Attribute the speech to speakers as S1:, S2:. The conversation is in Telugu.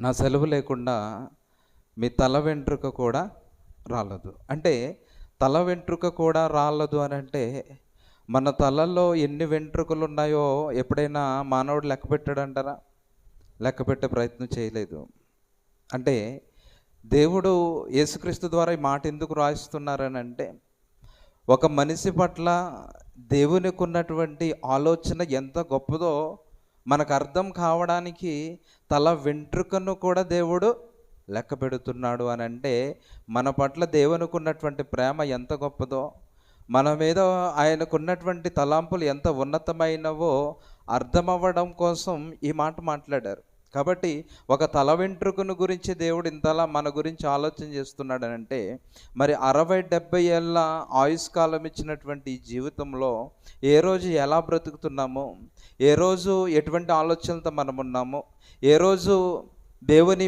S1: నా సెలవు లేకుండా మీ తల వెంట్రుక కూడా రాలదు. అంటే తల వెంట్రుక కూడా రాలదు అని అంటే మన తలలో ఎన్ని వెంట్రుకలు ఉన్నాయో ఎప్పుడైనా మానవుడు లెక్క పెట్టాడంటారా? లెక్క పెట్టే ప్రయత్నం చేయలేదు. అంటే దేవుడు యేసుక్రీస్తు ద్వారా ఈ మాట ఎందుకు రాయిస్తున్నారని అంటే ఒక మనిషి పట్ల దేవునికి ఉన్నటువంటి ఆలోచన ఎంత గొప్పదో మనకు అర్థం కావడానికి తల వెంట్రుకను కూడా దేవుడు లెక్క పెడుతున్నాడు అని అంటే మన పట్ల దేవునికి ఉన్నటువంటి ప్రేమ ఎంత గొప్పదో మన మీద ఆయనకున్నటువంటి తలాంపులు ఎంత ఉన్నతమైనవో అర్థమవ్వడం కోసం ఈ మాట మాట్లాడారు. కాబట్టి ఒక తల వెంట్రుకను గురించి దేవుడు ఇంతలా మన గురించి ఆలోచన చేస్తున్నాడు అని అంటే మరి అరవై డెబ్బై ఏళ్ళ ఆయుష్కాలం ఇచ్చినటువంటి జీవితంలో ఏ రోజు ఎలా బ్రతుకుతున్నామో? ఏ రోజు ఎటువంటి ఆలోచనలతో మనం ఉన్నామో ఏ రోజు దేవుని